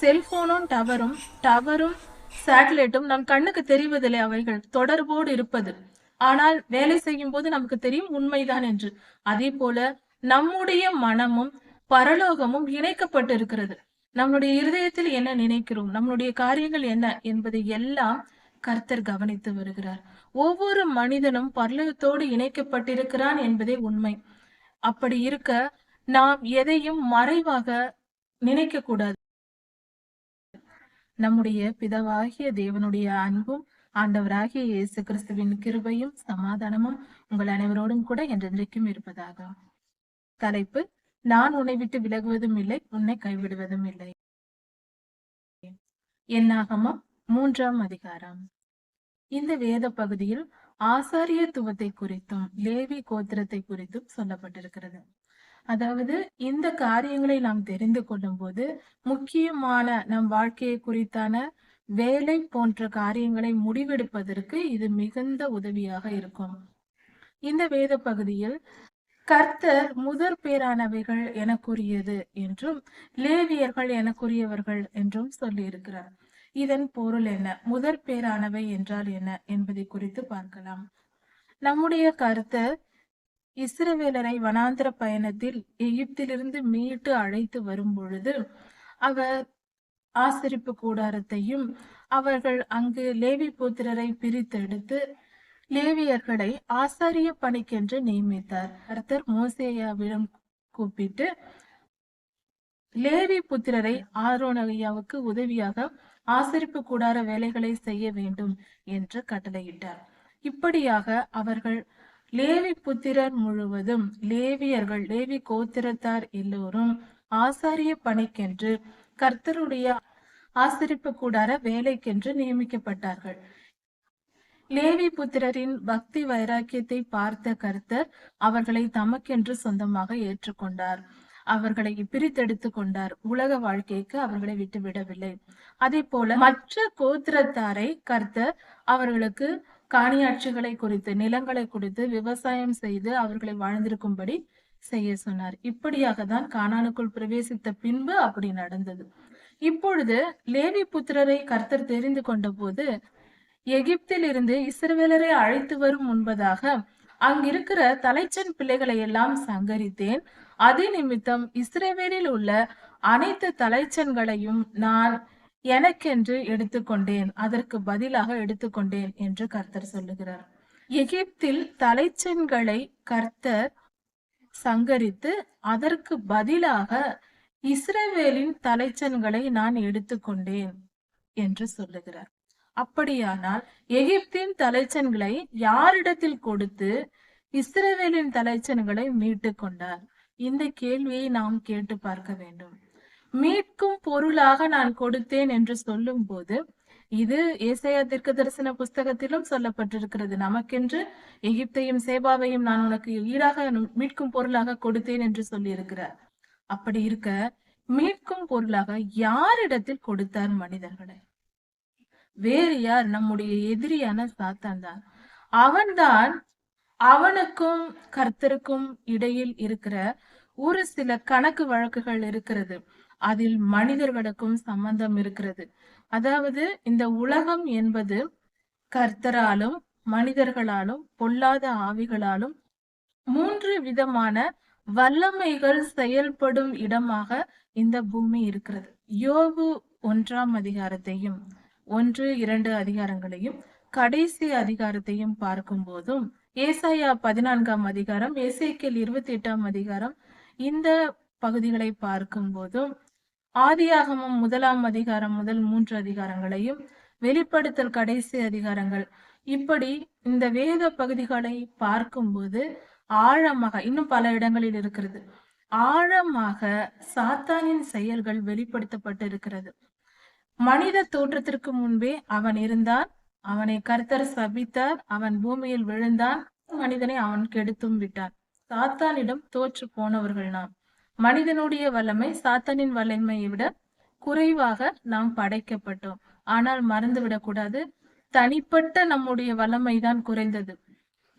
செல்போனும் டவரும் டவரும் சேட்டலைட்டும் நம் கண்ணுக்கு தெரிவதில்லை அவைகள். தொடர்போடு இருப்பது. ஆனால் வேலை செய்யும் போது நமக்கு தெரியும் உண்மைதான் என்று. அதே போல நம்முடைய மனமும் பரலோகமும் இணைக்கப்பட்டு இருக்கிறது நம்முடைய இருதயத்தில் என்ன நினைக்கிறோம்? நம்முடைய காரியங்கள் என்ன என்பதை எல்லாம் கர்த்தர் கவனித்து வருகிறார். ஒவ்வொரு மனிதனும் பரலோகத்தோடு இணைக்கப்பட்டிருக்கிறான் என்பதே உண்மை. அப்படி இருக்க நாம் எதையும் மறைவாக நினைக்க கூடாது நம்முடைய பிதவாகிய தேவனுடைய அன்பும் ஆண்டவராகிய இயேசு கிறிஸ்துவின் கிருபையும் சமாதானமும் உங்கள் அனைவரோடும் கூட என்றென்றைக்கும் இருப்பதாக. தலைப்பு நான் உன்னை விட்டு விலகுவதும் இல்லை உன்னை கைவிடுவதும் இல்லை. என்னாகமம் மூன்றாம் அதிகாரம். இந்த வேத பகுதியில் ஆசாரியத்துவத்தை குறித்தும் லேவி கோத்திரத்தை குறித்தும் சொல்லப்பட்டிருக்கிறது. அதாவது இந்த காரியங்களை நாம் தெரிந்து கொள்ளும் போது முக்கியமான நம் வாழ்க்கையை குறித்தான வேலை போன்ற காரியங்களை முடிவெடுப்பதற்கு இது மிகுந்த உதவியாக இருக்கும். இந்த வேத பகுதியில் கர்த்தர் முதற் பேரானவைகள் எனக்குரியது என்றும் லேவியர்கள் எனக்குரியவர்கள் என்றும் சொல்லியிருக்கிறார். இதன் பொருள் என்ன? முதற் பேரானவை என்றால் என்ன என்பதை குறித்து பார்க்கலாம். நம்முடைய கருத்தர் இஸ்ரவேலரை வனாந்திர பயணத்தில் எகிப்திலிருந்து மீட்டு அழைத்து வரும் பொழுது அவர் ஆசரிப்பு கூடாரத்தையும் அவர்கள் அங்கு லேவி புத்திரரை பிரித்தெடுத்து லேவியர்களை ஆசாரிய பணிக்கென்று நியமித்தார். கர்த்தர் மோசேயாவிடம் கூப்பிட்டு லேவி புத்திரரை ஆரோனையாவுக்கு உதவியாக ஆசரிப்பு கூடார வேலைகளை செய்ய வேண்டும் என்று கட்டளையிட்டார். இப்படியாக அவர்கள் லேவி புத்திரர் முழுவதும் லேவியர்கள் லேவி கோத்திரத்தார் எல்லோரும் ஆசாரிய பணிக்கென்று கர்த்தருடைய ஆசரிப்பு கூடார வேலைக்கென்று நியமிக்கப்பட்டார்கள். லேவி புத்திரரின் பக்தி வைராக்கியத்தை பார்த்த கர்த்தர் அவர்களை தமக்கென்று சொந்தமாக ஏற்றுக்கொண்டார். அவர்களை பிரித்தெடுத்து கொண்டார். உலக வாழ்க்கைக்கு அவர்களை விட்டுவிடவில்லை. அதே போல மற்ற கோத்திரத்தாரை கர்த்தர் அவர்களுக்கு காணியாட்சிகளை குறித்து நிலங்களை குறித்து விவசாயம் செய்து அவர்களை வாழ்ந்திருக்கும்படி செய்ய சொன்னார். இப்படியாக தான் கானானுக்குள் பிரவேசித்த பின்பு அப்படி நடந்தது. இப்பொழுது லேவி புத்திரரை கர்த்தர் தெரிந்து கொண்ட போது எகிப்தில் இருந்து இஸ்ரவேலரை அழைத்து வரும் முன்பதாக அங்கிருக்கிற தலைச்சன் பிள்ளைகளை எல்லாம் சங்கரித்தேன். அதே நிமித்தம் இஸ்ரேவேலில் உள்ள அனைத்து தலைச்சன்களையும் நான் எனக்கென்று எடுத்துக்கொண்டேன் அதற்கு பதிலாக எடுத்துக்கொண்டேன் என்று கர்த்தர் சொல்லுகிறார். எகிப்தில் தலைச்சன்களை கர்த்தர் சங்கரித்து அதற்கு பதிலாக இஸ்ரவேலின் தலைச்சன்களை நான் எடுத்துக்கொண்டேன் என்று சொல்லுகிறார். அப்படியானால் எகிப்தின் தலைச்சன்களை யாரிடத்தில் கொடுத்து இஸ்ரவேலின் தலைச்சன்களை மீட்டு கொண்டார் இந்த கேள்வியை நாம் கேட்டு பார்க்க வேண்டும். மீட்கும் பொருளாக நான் கொடுத்தேன் என்று சொல்லும் போது இது ஏசையா தீர்க்க தரிசன புஸ்தகத்திலும் சொல்லப்பட்டிருக்கிறது. நமக்கென்று எகிப்தையும் சேபாவையும் நான் உனக்கு ஈடாக மீட்கும் பொருளாக கொடுத்தேன் என்று சொல்லியிருக்கிறார். அப்படி இருக்க மீட்கும் பொருளாக யாரிடத்தில் கொடுத்தார் மனிதர்களை? வேறு யார்? நம்முடைய எதிரியான சாத்தான் தான். அவன்தான் அவனுக்கும் கர்த்தருக்கும் இடையில் இருக்கிற ஒரு சில கணக்கு வழக்குகள் இருக்கிறது. அதில் மனிதர்களுக்கும் சம்பந்தம் இருக்கிறது. அதாவது இந்த உலகம் என்பது கர்த்தராலும் மனிதர்களாலும் பொல்லாத ஆவிகளாலும் மூன்று விதமான வல்லமைகள் செயல்படும் இடமாக இந்த பூமி இருக்கிறது. யோபு ஒன்றாம் அதிகாரத்தையும் ஒன்று இரண்டு அதிகாரங்களையும் கடைசி அதிகாரத்தையும் பார்க்கும் போதும் ஏசாயா பதினான்காம் அதிகாரம் ஏசேக்கியல் இருபத்தி எட்டாம் அதிகாரம் இந்த பகுதிகளை பார்க்கும் போதும் ஆதியாகமம் முதலாம் அதிகாரம் முதல் மூன்று அதிகாரங்களையும் வெளிப்படுத்தல் கடைசி அதிகாரங்கள். இப்படி இந்த வேத பகுதிகளை பார்க்கும்போது ஆழமாக இன்னும் பல இடங்களில் இருக்கிறது. ஆழமாக சாத்தானின் செயல்கள் வெளிப்படுத்தப்பட்டு இருக்கிறது. மனித தோற்றத்திற்கு முன்பே அவன் இருந்தான். அவனை கர்த்தர் சபித்தார். அவன் பூமியில் விழுந்தான். மனிதனை அவன் கெடுத்தும் விட்டான். சாத்தானிடம் தோற்று போனவர்கள் நாம். மனிதனுடைய வல்லமை சாத்தனின் வல்லமையை விட குறைவாக நாம் படைக்கப்பட்டோம். ஆனால் மறந்துவிடக்கூடாது கூடாது. தனிப்பட்ட நம்முடைய வல்லமைதான் குறைந்தது.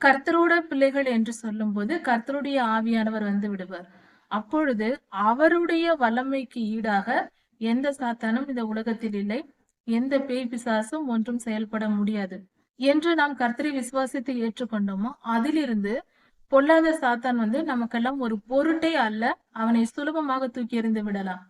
கர்த்தரோட பிள்ளைகள் என்று சொல்லும்போது கர்த்தருடைய ஆவியானவர் வந்து விடுவார். அப்பொழுது அவருடைய வல்லமைக்கு ஈடாக எந்த சாத்தானும் இந்த உலகத்தில் இல்லை. எந்த பேய் பிசாசும் ஒன்றும் செயல்பட முடியாது. என்று நாம் கர்த்தரை விசுவாசித்து ஏற்றுக்கொண்டோமோ அதிலிருந்து பொல்லாத சாத்தான் வந்து நமக்கெல்லாம் ஒரு பொருட்டே அல்ல. அவனை சுலபமாக தூக்கி எறிந்து விடலாம்.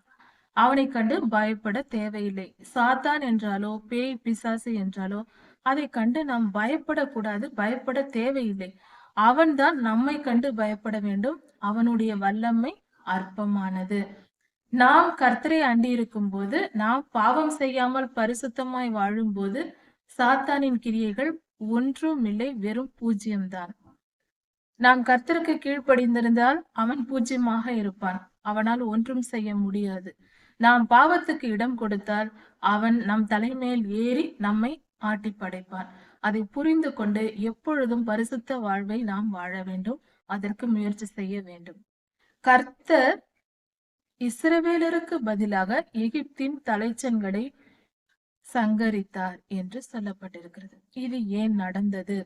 அவனை கண்டு பயப்பட தேவையில்லை. சாத்தான் என்றாலோ பேய் பிசாசு என்றாலோ அதை கண்டு நாம் பயப்படக்கூடாது பயப்பட தேவையில்லை. அவன்தான் நம்மை கண்டு பயப்பட வேண்டும். அவனுடைய வல்லமை அற்பமானது. நாம் கர்த்தரை அண்டி இருக்கும் போது நாம் பாவம் செய்யாமல் பரிசுத்தமாய் வாழும் போது சாத்தானின் கிரியைகள் ஒன்றும் இல்லை வெறும் பூஜ்ஜியம்தான் நாம் கர்த்தருக்கு கீழ்ப்படிந்திருந்தால் அவன் பூஜ்யமாக இருப்பான். அவனால் ஒன்றும் செய்ய முடியாது. நாம் பாவத்துக்கு இடம் கொடுத்தால் அவன் நம் தலைமேல் ஏறி நம்மை ஆட்டி படைப்பான். அதை புரிந்து கொண்டு எப்பொழுதும் பரிசுத்த வாழ்வை நாம் வாழ வேண்டும். அதற்கு முயற்சி செய்ய வேண்டும். கர்த்தர் இஸ்ரவேலருக்கு பதிலாக எகிப்தின் தலைச்சன்களை சங்கரித்தார் என்று சொல்லப்பட்டிருக்கிறது. இது ஏன் நடந்தது?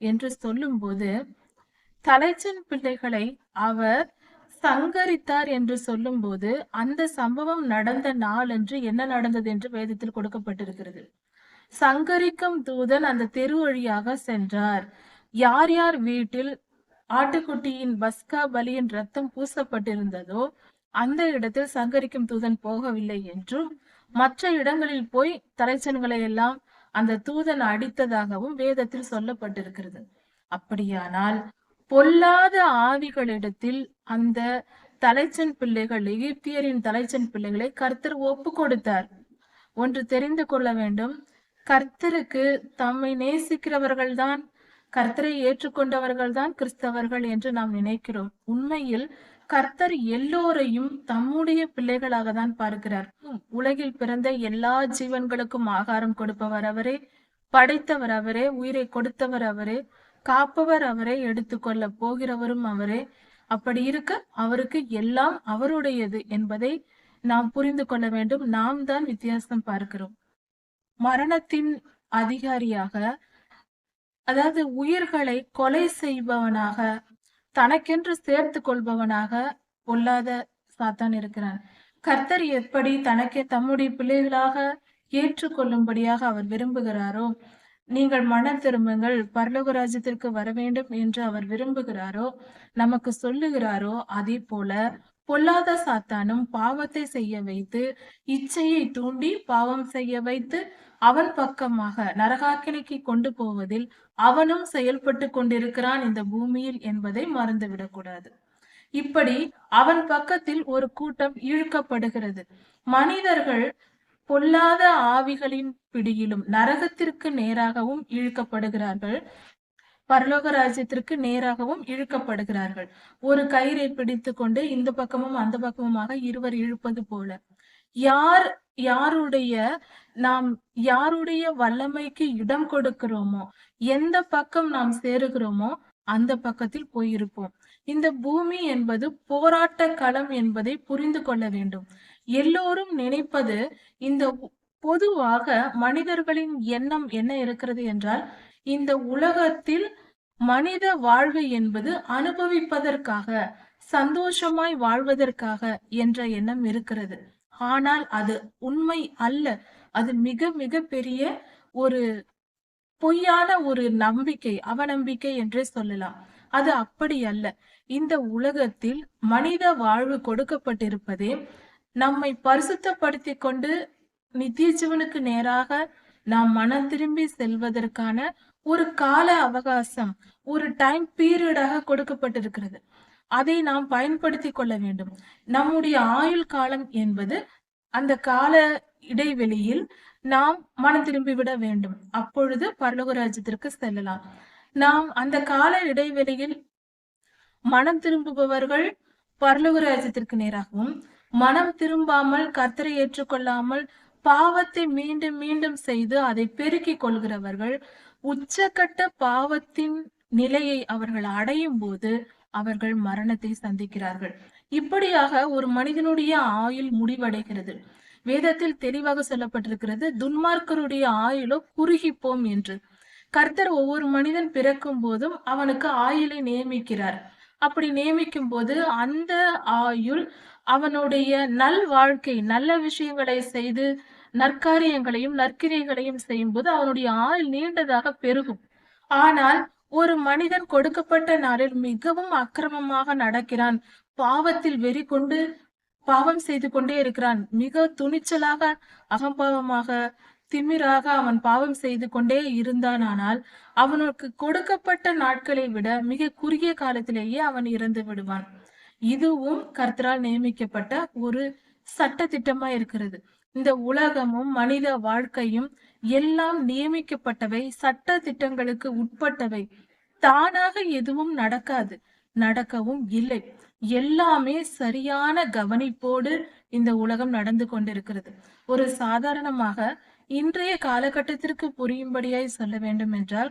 என்று சொல்லும்போது தலைச்சன் பிள்ளைகளை அவர் சங்கரித்தார் என்று சொல்லும்போது அந்த சம்பவம் நடந்த நாள் என்று என்ன நடந்தது என்று வேதத்தில் கொடுக்கப்பட்டிருக்கிறது. சங்கரிக்கும் தூதன் அந்த தெரு வழியாக சென்றார். யார் யார் வீட்டில் ஆட்டுக்குட்டியின் பஸ்கா பலியின் ரத்தம் பூசப்பட்டிருந்ததோ அந்த இடத்தில் சங்கரிக்கும் தூதன் போகவில்லை என்றும் மற்ற இடங்களில் போய் தலைச்சன்களை எல்லாம் அந்த தூதன் அடித்ததாகவும் வேதத்தில் சொல்லப்பட்டிருக்கிறது. அப்படியானால் பொல்லாத ஆவிகளிடத்தில் அந்த தலைச்சன் பிள்ளைகள் எகிப்தியரின் தலைச்சன் பிள்ளைகளை கர்த்தர் ஒப்பு கொடுத்தார். ஒன்று தெரிந்து கொள்ள வேண்டும். கர்த்தருக்கு தம்மை நேசிக்கிறவர்கள்தான் கர்த்தரை ஏற்றுக்கொண்டவர்கள்தான் கிறிஸ்தவர்கள் என்று நாம் நினைக்கிறோம். உண்மையில் கர்த்தர் எல்லோரையும் தம்முடைய பிள்ளைகளாக தான் பார்க்கிறார். உலகில் பிறந்த எல்லா ஜீவன்களுக்கும் ஆகாரம் கொடுப்பவர் அவரே படைத்தவர் அவரே உயிரை கொடுத்தவர் அவரே. காப்பவர் அவரை எடுத்துக்கொள்ள போகிறவரும் அவரே. அப்படி இருக்க அவருக்கு எல்லாம் அவருடையது என்பதை நாம் புரிந்து கொள்ள வேண்டும். நாம் தான் வித்தியாசம் பார்க்கிறோம். மரணத்தின் அதிகாரியாக அதாவது உயிர்களை கொலை செய்பவனாக தனக்கென்று சேர்த்து கொள்பவனாக பொல்லாத சாத்தான் இருக்கிறான். கர்த்தர் எப்படி தனக்கே தம்முடைய பிள்ளைகளாக ஏற்றுக்கொள்ளும்படியாக அவர் விரும்புகிறாரோ நீங்கள் மனம் திரும்புங்கள் பரலோக ராஜ்யத்திற்கு வர வேண்டும் என்று அவர் விரும்புகிறாரோ நமக்கு சொல்லுகிறாரோ அதே போல பொல்லாத சாத்தானும் பாவத்தை செய்ய வைத்து இச்சையை தூண்டி பாவம் செய்ய வைத்து அவன் பக்கமாக நரகாக்கினைக்கு கொண்டு போவதில் அவனும் செயல்பட்டு கொண்டிருக்கிறான் இந்த பூமியில் என்பதை மறந்துவிடக்கூடாது. இப்படி அவன் பக்கத்தில் ஒரு கூட்டம் இழுக்கப்படுகிறது. மனிதர்கள் பொல்லாத ஆவிகளின் பிடியிலும் நரகத்திற்கு நேராகவும் இழுக்கப்படுகிறார்கள். பரலோக ராஜ்யத்திற்கு நேராகவும் இழுக்கப்படுகிறார்கள். ஒரு கயிறை பிடித்து கொண்டு இந்த பக்கமும் அந்த பக்கமுமாக இருவர் இழுப்பது போல. யார் யாருடைய நாம் யாருடைய வல்லமைக்கு இடம் கொடுக்கிறோமோ எந்த பக்கம் நாம் சேருகிறோமோ அந்த பக்கத்தில் போயிருப்போம். இந்த பூமி என்பது போராட்ட களம் என்பதை புரிந்து கொள்ள வேண்டும். எல்லோரும் நினைப்பது இந்த பொதுவாக மனிதர்களின் எண்ணம் என்ன இருக்கிறது என்றால் இந்த உலகத்தில் மனித வாழ்வு என்பது அனுபவிப்பதற்காக சந்தோஷமாய் வாழ்வதற்காக என்ற எண்ணம் இருக்கிறது. ஆனால் அது உண்மை அல்ல. அது மிக மிக பெரிய ஒரு பொய்யான ஒரு நம்பிக்கை அவநம்பிக்கை என்றே சொல்லலாம். அது அப்படி அல்ல. இந்த உலகத்தில் மனித வாழ்வு கொடுக்கப்பட்டிருப்பதே நம்மை பரிசுத்தப்படுத்தி கொண்டு நித்திய ஜீவனுக்கு நேராக நாம் மனம் திரும்பி செல்வதற்கான ஒரு கால அவகாசம் ஒரு டைம் பீரியடாக கொடுக்கப்பட்டிருக்கிறது. அதை நாம் பயன்படுத்தி கொள்ள வேண்டும். நம்முடைய ஆயுள் காலம் என்பது அந்த கால இடைவெளியில் நாம் மனம் திரும்பி விட வேண்டும். அப்பொழுது பரலோக ராஜ்யத்திற்கு செல்லலாம். நாம் அந்த கால இடைவெளியில் மனம் திரும்புபவர்கள் பரலோக ராஜ்யத்திற்கு நேராகவும் மனம் திரும்பாமல் கத்தரை ஏற்றுக்கொள்ளாமல் பாவத்தை மீண்டும் மீண்டும் செய்து அதை பெருக்கிக் கொள்கிறவர்கள் உச்சக்கட்ட பாவத்தின் நிலையை அவர்கள் அடையும் போது அவர்கள் மரணத்தை சந்திக்கிறார்கள். இப்படியாக ஒரு மனிதனுடைய ஆயுள் முடிவடைகிறது. வேதத்தில் தெளிவாக சொல்லப்பட்டிருக்கிறது துன்மார்க்கருடைய ஆயுளோ குறுகிப்போம் என்று. கர்த்தர் ஒவ்வொரு மனிதன் பிறக்கும் போதும் அவனுக்கு ஆயுளை நியமிக்கிறார். அப்படி நியமிக்கும் போது அந்த ஆயுள் அவனுடைய நல் வாழ்க்கை நல்ல விஷயங்களை செய்து நற்காரியங்களையும் நற்கிரியங்களையும் செய்யும் போது அவனுடைய ஆயுள் நீண்டதாக பெருகும். ஆனால் ஒரு மனிதன் கொடுக்கப்பட்ட நாளில் மிகவும் அக்கிரமமாக நடக்கிறான். பாவத்தில் வெறி கொண்டு பாவம் செய்து கொண்டே இருக்கிறான். மிக துணிச்சலாக அகம்பாவமாக திமிராக அவன் பாவம் செய்து கொண்டே இருந்தானானால் அவனுக்கு கொடுக்கப்பட்ட நாட்களை விட மிக குறுகிய காலத்திலேயே அவன் இறந்து விடுவான். இதுவும் கர்த்தரால் நியமிக்கப்பட்ட ஒரு சட்ட திட்டமா இருக்கிறது. இந்த உலகமும் மனித வாழ்க்கையும் எல்லாம் நியமிக்கப்பட்டவை சட்ட திட்டங்களுக்கு உட்பட்டவை. தானாக எதுவும் நடக்காது நடக்கவும் இல்லை. எல்லாமே சரியான கவனிப்போடு இந்த உலகம் நடந்து கொண்டிருக்கிறது. ஒரு சாதாரணமாக இன்றைய காலகட்டத்திற்கு புரியும்படியாய் சொல்ல வேண்டும் என்றால்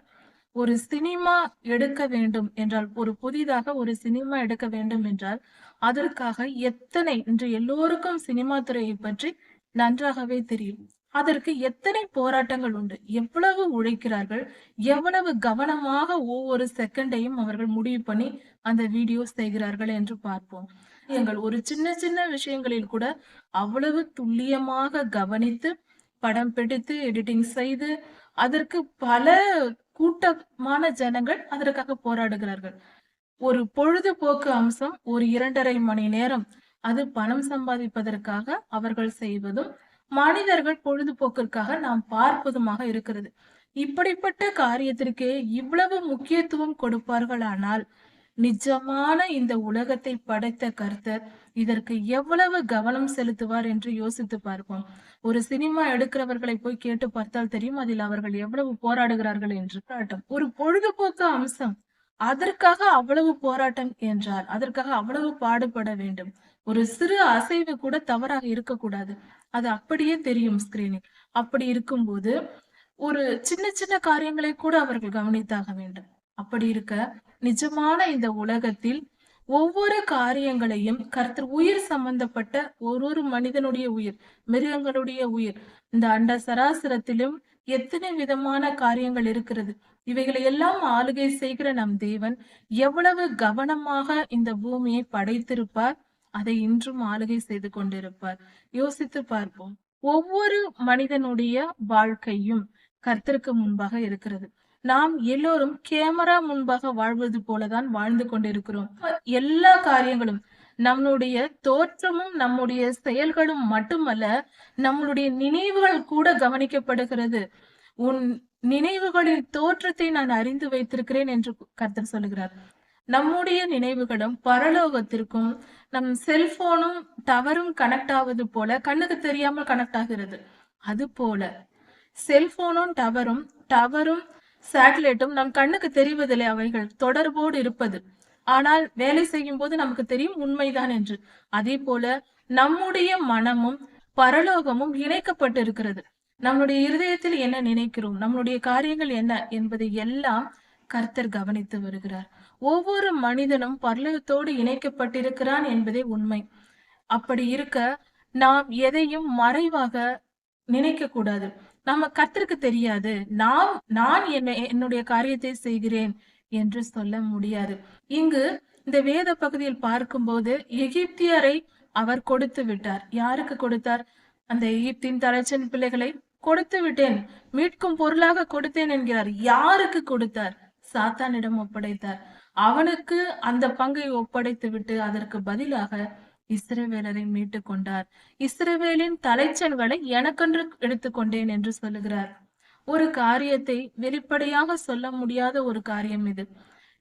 ஒரு சினிமா எடுக்க வேண்டும் என்றால் ஒரு புதிதாக ஒரு சினிமா எடுக்க வேண்டும் என்றால் அதற்காக எத்தனை இன்று எல்லோருக்கும் சினிமா துறையை பற்றி நன்றாகவே தெரியும். அதற்கு எத்தனை போராட்டங்கள் உண்டு? எவ்வளவு உழைக்கிறார்கள்? எவ்வளவு கவனமாக ஒவ்வொரு செகண்டையும் அவர்கள் முடிவு பண்ணி அந்த வீடியோ செய்கிறார்கள் என்று பார்ப்போம். எங்கள் ஒரு சின்ன சின்ன விஷயங்களில் கூட அவ்வளவு துல்லியமாக கவனித்து படம் பிடித்து எடிட்டிங் செய்து அதற்கு பல கூட்டமான ஜனங்கள் அதற்காக போராடுகிறார்கள். ஒரு பொழுதுபோக்கு அம்சம் ஒரு இரண்டரை மணி நேரம். அது பணம் சம்பாதிப்பதற்காக அவர்கள் செய்வதும் மனிதர்கள் பொழுதுபோக்கிற்காக நாம் பார்ப்பதுமாக இருக்கிறது. இப்படிப்பட்ட காரியத்திற்கு இவ்வளவு முக்கியத்துவம் கொடுப்பார்களானால் நிஜமான இந்த உலகத்தை படைத்த கர்த்தர் இதற்கு எவ்வளவு கவனம் செலுத்துவார் என்று யோசித்து பார்ப்போம். ஒரு சினிமா எடுக்கிறவர்களை போய் கேட்டு பார்த்தால் தெரியும் அதில் அவர்கள் எவ்வளவு போராடுகிறார்கள் என்று காட்டும். ஒரு பொழுதுபோக்கு அம்சம் அதற்காக அவ்வளவு போராட்டம் என்றால் அதற்காக அவ்வளவு பாடுபட வேண்டும். ஒரு சிறு அசைவு கூட தவறாக இருக்கக்கூடாது. அது அப்படியே தெரியும் ஸ்கிரீனில் அப்படி இருக்கும்போது ஒரு சின்ன சின்ன காரியங்களை கூட அவர்கள் கவனித்தாக வேண்டும். அப்படி இருக்க நிஜமான இந்த உலகத்தில் ஒவ்வொரு காரியங்களையும் கர்த்தர் உயிர் சம்பந்தப்பட்ட ஒரு ஒரு மனிதனுடைய உயிர் மிருகங்களுடைய உயிர். இந்த அண்ட சராசரத்திலும் எத்தனை விதமான காரியங்கள் இருக்கிறது? இவைகளை எல்லாம் ஆளுகை செய்கிற நம் தேவன் எவ்வளவு கவனமாக இந்த பூமியை படைத்திருப்பார்? அதை இன்றும் ஆளுகை செய்து கொண்டிருப்பார். யோசித்து பார்ப்போம். ஒவ்வொரு மனிதனுடைய வாழ்க்கையும் கர்த்தருக்கு முன்பாக இருக்கிறது. நாம் எல்லோரும் கேமரா முன்பாக வாழ்வது போலதான் வாழ்ந்து கொண்டிருக்கிறோம். எல்லா காரியங்களும் நம்மளுடைய தோற்றமும் நம்முடைய செயல்களும் மட்டுமல்ல நம்மளுடைய நினைவுகள் கூட கவனிக்கப்படுகிறது. உன் நினைவுகளின் தோற்றத்தை நான் அறிந்து வைத்திருக்கிறேன் என்று கர்த்தர் சொல்லுகிறார். நம்முடைய நினைவுகளும் பரலோகத்திற்கும் நம் செல்போனும் டவரும் கனெக்ட் ஆவது போல கண்ணுக்கு தெரியாமல் கனெக்ட் ஆகிறது. அது போல செல்போனும் டவரும் டவரும் சேட்டலைட்டும் நம் கண்ணுக்கு தெரிவதில்லை அவைகள். தொடர்போடு இருப்பது. ஆனால் வேலை செய்யும் போது நமக்கு தெரியும் உண்மைதான் என்று. அதே போல நம்முடைய மனமும் பரலோகமும் இணைக்கப்பட்டிருக்கிறது. நம்முடைய இருதயத்தில் என்ன நினைக்கிறோம்? நம்மளுடைய காரியங்கள் என்ன என்பதை எல்லாம் கர்த்தர் கவனித்து வருகிறார். ஒவ்வொரு மனிதனும் பரலோகத்தோடு இணைக்கப்பட்டிருக்கிறான் என்பதே உண்மை. அப்படி இருக்க நாம் எதையும் மறைவாக நினைக்க கூடாது நம்ம கத்திற்கு தெரியாது. நாம் நான் என்ன என்னுடைய காரியத்தை செய்கிறேன் என்று சொல்ல முடியாது. இங்கு இந்த வேத பகுதியில் பார்க்கும்போது எகிப்தியரை அவர் கொடுத்து விட்டார். யாருக்கு கொடுத்தார்? அந்த எகிப்தின் தலைச்சன் பிள்ளைகளை கொடுத்து விட்டேன். மீட்கும் பொருளாக கொடுத்தேன் என்கிறார். யாருக்கு கொடுத்தார்? சாத்தானிடம் ஒப்படைத்தார். அவனுக்கு அந்த பங்கை ஒப்படைத்து விட்டு அதற்கு பதிலாக இஸ்ரவேலரை மீட்டு கொண்டார். இஸ்ரவேலின் தலைச்சல்களை எனக்கென்று எடுத்துக்கொண்டேன் என்று சொல்லுகிறார். ஒரு காரியத்தை வெளிப்படையாக சொல்ல முடியாத ஒரு காரியம் இது.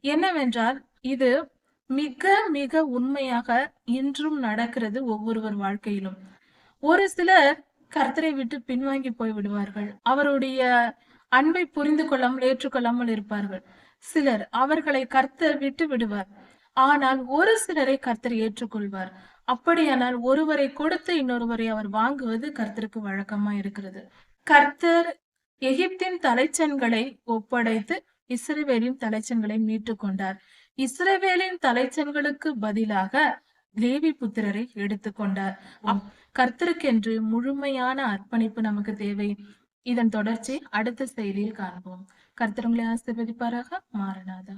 என்னவென்றால் இது மிக மிக உண்மையாக இன்றும் நடக்கிறது ஒவ்வொருவர் வாழ்க்கையிலும். ஒரு சிலர் கர்த்தரை விட்டு பின்வாங்கி போய் விடுவார்கள். அவருடைய அன்பை புரிந்து கொள்ளாமல் ஏற்றுக்கொள்ளாமல் இருப்பார்கள். சிலர் அவர்களை கர்த்தர் விட்டு விடுவார். ஆனால் ஒரு சிலரை கர்த்தர் ஏற்றுக்கொள்வார். அப்படியானால் ஒருவரை கொடுத்து இன்னொருவரை அவர் வாங்குவது கர்த்தருக்கு வழக்கமா இருக்கிறது. கர்த்தர் எகிப்தின் தலைச்சன்களை ஒப்படைத்து இஸ்ரேவேலின் தலைச்சன்களை மீட்டு கொண்டார். இஸ்ரேவேலின் தலைச்சன்களுக்கு பதிலாக லேவி புத்திரரை எடுத்துக்கொண்டார் அப்- கர்த்தருக்கென்று முழுமையான அர்ப்பணிப்பு நமக்கு தேவை. இதன் தொடர்ச்சி அடுத்த செய்தியில் காண்போம். கர்த்தருங்களை ஆசிர்வதிப்பாராக. மாறனாதா.